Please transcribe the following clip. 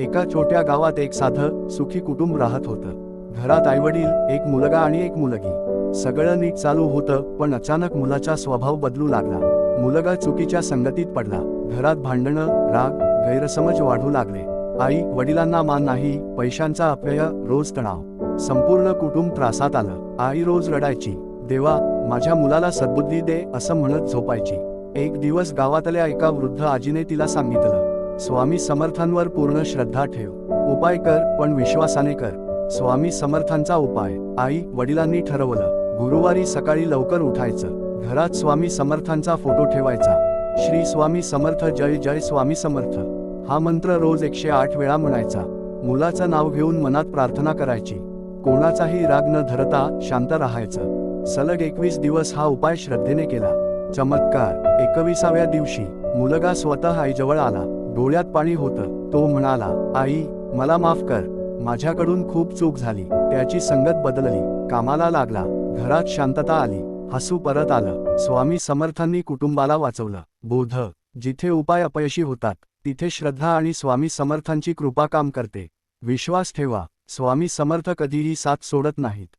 एका छोट्या गावात एक साधं सुखी कुटुंब राहत होतं. घरात आईवडील एक मुलगा आणि एक मुलगी. सगळं नीट चालू होतं पण अचानक मुलाचा स्वभाव बदलू लागला. मुलगा चुकीच्या संगतीत पडला. घरात भांडणं राग गैरसमज वाढू लागले. आई वडिलांना मान नाही पैशांचा अपव्यय रोज तणाव. संपूर्ण कुटुंब त्रासात आलं. आई रोज रडायची. देवा माझ्या मुलाला सद्बुद्धी दे असं म्हणत झोपायची. एक दिवस गावातल्या एका वृद्ध आजीने तिला सांगितलं. स्वामी समर्थांवर पूर्ण श्रद्धा ठेव. उपाय कर पण विश्वासाने कर. स्वामी समर्थांचा उपाय. आई वडिलांनी ठरवलं. गुरुवारी सकाळी लवकर उठायचं. घरात स्वामी समर्थांचा फोटो ठेवायचा. श्री स्वामी समर्थ जय जय स्वामी समर्थ. हा मंत्र रोज एकशे आठ वेळा म्हणायचा. मुलाचं नाव घेऊन मनात प्रार्थना करायची. कोणाचाही राग न धरता शांत राहायचं. सलग एकवीस दिवस हा उपाय श्रद्धेने केला. चमत्कार. एकविसाव्या दिवशी मुलगा स्वतः आईजवळ आला. डोळ्यात पाणी होतं. तो म्हणाला आई मला माफ कर. माझ्याकडून खूप चूक झाली. त्याची संगत बदलली. कामाला लागला. घरात शांतता आली. हसू परत आलं. स्वामी समर्थांनी कुटुंबाला वाचवलं. बोध. जिथे उपाय अपयशी होतात तिथे श्रद्धा आणि स्वामी समर्थांची कृपा काम करते. विश्वास ठेवा. स्वामी समर्थ कधीही साथ सोडत नाहीत.